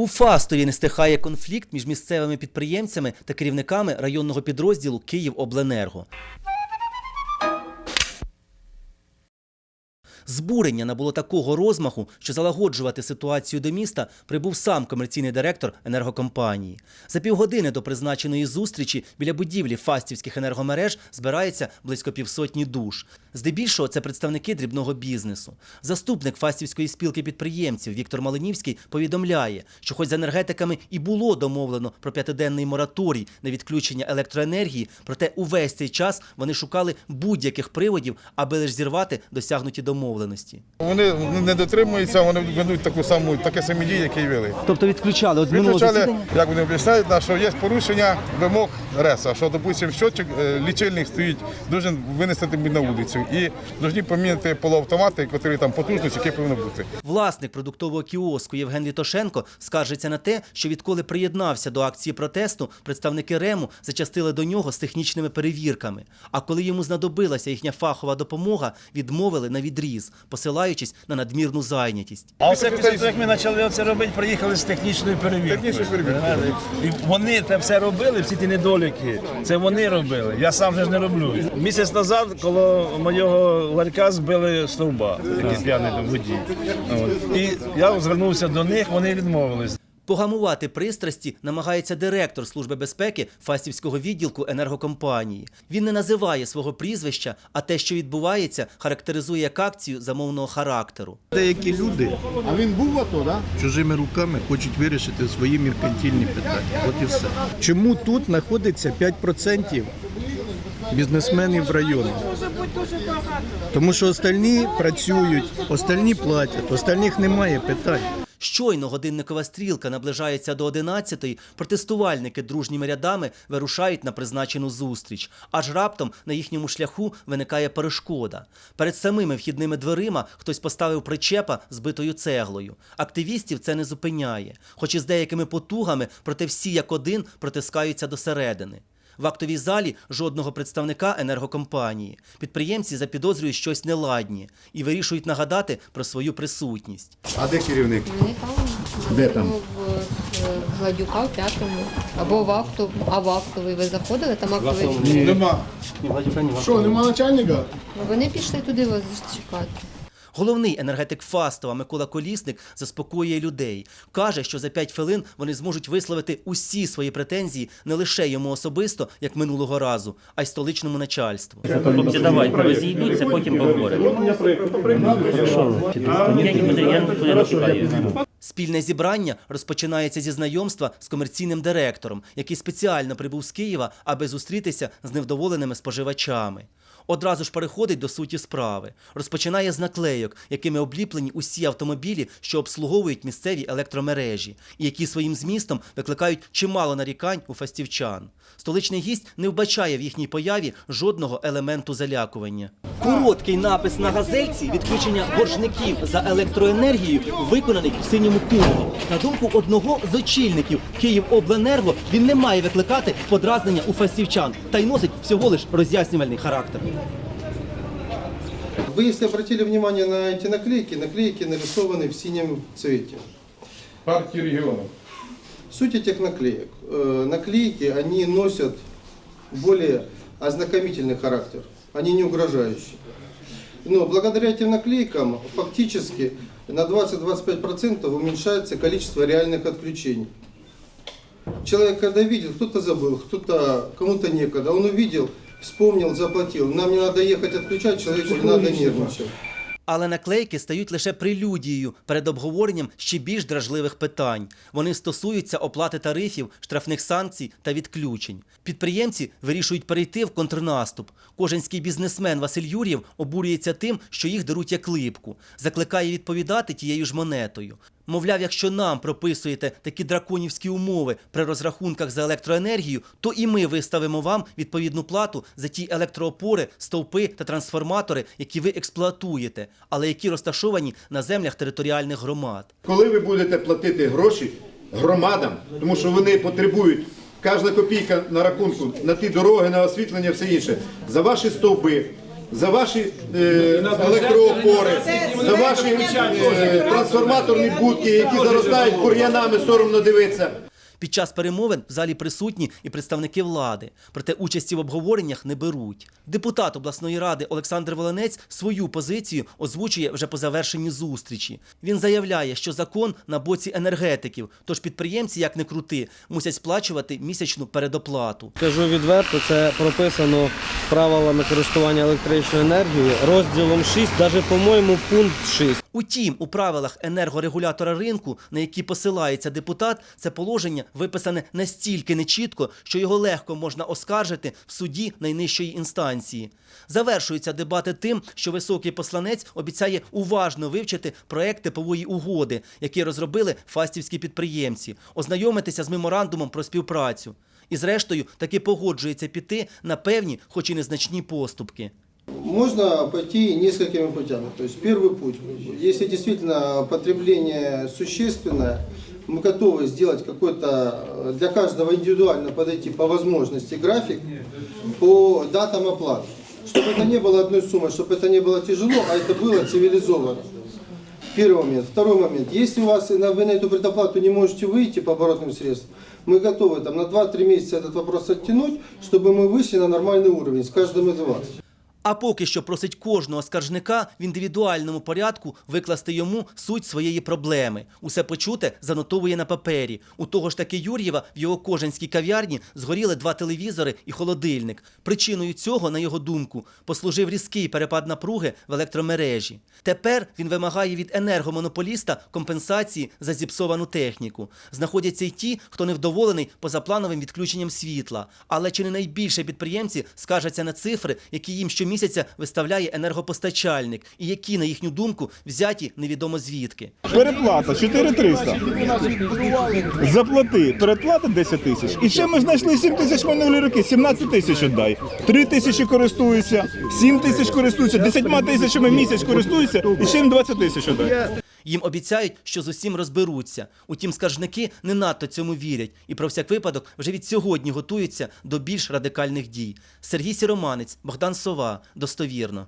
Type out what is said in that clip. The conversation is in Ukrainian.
У Фастові не стихає конфлікт між місцевими підприємцями та керівниками районного підрозділу Київобленерго. Збурення набуло такого розмаху, що залагоджувати ситуацію до міста прибув сам комерційний директор енергокомпанії. За півгодини до призначеної зустрічі біля будівлі фастівських енергомереж збирається близько півсотні душ. Здебільшого це представники дрібного бізнесу. Заступник фастівської спілки підприємців Віктор Малинівський повідомляє, що хоч з енергетиками і було домовлено про п'ятиденний мораторій на відключення електроенергії, проте увесь цей час вони шукали будь-яких приводів, аби лише зірвати досягнуті домовленості. Вони не дотримуються, вони ведуть таку саму, таке самі дії, які й вели. Тобто відключали от Виключали, як вони об'ясняють, да, що є порушення вимог РЕСа, що, допустимо, щотчик, е, лічильник стоїть, дуже винести на вулицю. І повинні поміняти полуавтомати, які там потужність, які повинні бути. Власник продуктового кіоску Євген Вітошенко скаржиться на те, що відколи приєднався до акції протесту, представники РЕМу зачастили до нього з технічними перевірками. А коли йому знадобилася їхня фахова допомога, відмовили на відріз, посилаючись на надмірну зайнятість. А того, як ми почали це робити, приїхали з технічною перевіркою. І вони це все робили, всі ті недоліки. Це вони робили. Я сам же ж не роблю. Місяць назад коло моєго ларька збили стовба, такий п'яний водій. І я звернувся до них, вони відмовились. Погамувати пристрасті намагається директор Служби безпеки Фастівського відділку енергокомпанії. Він не називає свого прізвища, а те, що відбувається, характеризує як акцію замовного характеру. Деякі люди А він був в АТО, да? чужими руками хочуть вирішити свої меркантильні питання. От і все. Чому тут знаходиться 5% бізнесменів в районі? Тому що остальні працюють, остальні платять, остальних немає питань. Щойно годинникова стрілка наближається до 11-ї, протестувальники дружніми рядами вирушають на призначену зустріч. Аж раптом на їхньому шляху виникає перешкода. Перед самими вхідними дверима хтось поставив причепа з битою цеглою. Активістів це не зупиняє, хоч і з деякими потугами, проте всі як один протискаються до середини. В актовій залі жодного представника енергокомпанії. Підприємці запідозрюють щось неладнє і вирішують нагадати про свою присутність. А де керівник? Вони там Де там? в, Гладюка в п'ятому або в акту, а в актовий ви заходили, там актовий. Нема. Що, нема начальника? Ну, Вони пішли туди вас чекати. Головний енергетик Фастова Микола Колісник заспокоює людей. Каже, що за 5 хвилин вони зможуть висловити усі свої претензії не лише йому особисто, як минулого разу, а й столичному начальству. Хлопці, давайте розійдуться, потім поговоримо. Я не шукаю. Спільне зібрання розпочинається зі знайомства з комерційним директором, який спеціально прибув з Києва, аби зустрітися з невдоволеними споживачами. Одразу ж переходить до суті справи. Розпочинає з наклейок, якими обліплені усі автомобілі, що обслуговують місцеві електромережі, і які своїм змістом викликають чимало нарікань у фастівчан. Столичний гість не вбачає в їхній появі жодного елементу залякування. Короткий напис на газельці відключення боржників за електроенергію виконаний в синьому кольорі. На думку одного з очільників Київобленерго, він не має викликати подразнення у фастівчан та й носить всього лиш роз'яснювальний характер. Вы, если обратили внимание на эти наклейки, наклейки нарисованы в синем цвете. Партії регіону. Суть этих наклеек. Э, Наклейки, они носят более ознакомительный характер, они не угрожающие. Но благодаря этим наклейкам фактически на 20-25% уменьшается количество реальных отключений. Человек, когда видит, кто-то забыл, кто-то, кому-то некогда, он увидел, вспомнил, заплатил. Нам не надо ехать отключать, человеку не надо нервничать. Але наклейки стають лише прелюдією перед обговоренням ще більш дражливих питань. Вони стосуються оплати тарифів, штрафних санкцій та відключень. Підприємці вирішують перейти в контрнаступ. Коженський бізнесмен Василь Юр'єв обурюється тим, що їх деруть як липку, закликає відповідати тією ж монетою. Мовляв, якщо нам прописуєте такі драконівські умови при розрахунках за електроенергію, то і ми виставимо вам відповідну плату за ті електроопори, стовпи та трансформатори, які ви експлуатуєте, але які розташовані на землях територіальних громад. Коли ви будете платити гроші громадам, тому що вони потребують кожна копійка на рахунку, на ті дороги, на освітлення, все інше, за ваші стовби, за ваші е, електроопори, за ваші е, трансформаторні будки, які заростають бур'янами, соромно дивитися. Під час перемовин в залі присутні і представники влади, проте участі в обговореннях не беруть. Депутат обласної ради Олександр Волонець свою позицію озвучує вже по завершенні зустрічі. Він заявляє, що закон на боці енергетиків, тож підприємці, як не крути, мусять сплачувати місячну передоплату. Кажу відверто, це прописано правилами користування електричною енергією розділом 6, навіть, по-моєму, пункт 6. Утім, у правилах енергорегулятора ринку, на які посилається депутат, це положення виписане настільки нечітко, що його легко можна оскаржити в суді найнижчої інстанції. Завершуються дебати тим, що високий посланець обіцяє уважно вивчити проект типової угоди, які розробили фастівські підприємці, ознайомитися з меморандумом про співпрацю І, зрештою, таки погоджується піти на певні, хоч і незначні поступки. Можно пойти несколькими путями. То есть первый путь, если действительно потребление существенное, мы готовы сделать какой-то э, для каждого индивидуально подойти по возможности график по датам оплаты. Чтобы это не было одной суммой, чтобы это не было тяжело, а это было цивилизованно. Первый момент. Второй момент. Если у вас на- вы на эту предоплату не можете выйти по оборотным средствам, мы готовы там, на 2-3 месяца этот вопрос оттянуть, чтобы мы вышли на нормальный уровень с каждым из вас. А поки що просить кожного скаржника в індивідуальному порядку викласти йому суть своєї проблеми. Усе почуте занотовує на папері. У того ж таки Юр'єва в його кожанській кав'ярні згоріли два телевізори і холодильник. Причиною цього, на його думку, послужив різкий перепад напруги в електромережі. Тепер він вимагає від енергомонополіста компенсації за зіпсовану техніку. Знаходяться й ті, хто невдоволений позаплановим відключенням світла. Але чи не найбільше підприємці скаржаться на цифри, які їм щомісяця виставляє енергопостачальник, і які, на їхню думку, взяті невідомо звідки. Переплата 4300. Заплати, переплата 10 тисяч. І ще ми знайшли 7 тисяч минулі роки, 17 тисяч віддай. 3 тисячі користуються, 7 тисяч користуються, 10 тисячами місяць користуються і ще їм 20 тисяч віддай. Їм обіцяють, що з усім розберуться. Утім, скаржники не надто цьому вірять і про всяк випадок вже від сьогодні готуються до більш радикальних дій. Сергій Сіроманець, Богдан Сова, достовірно.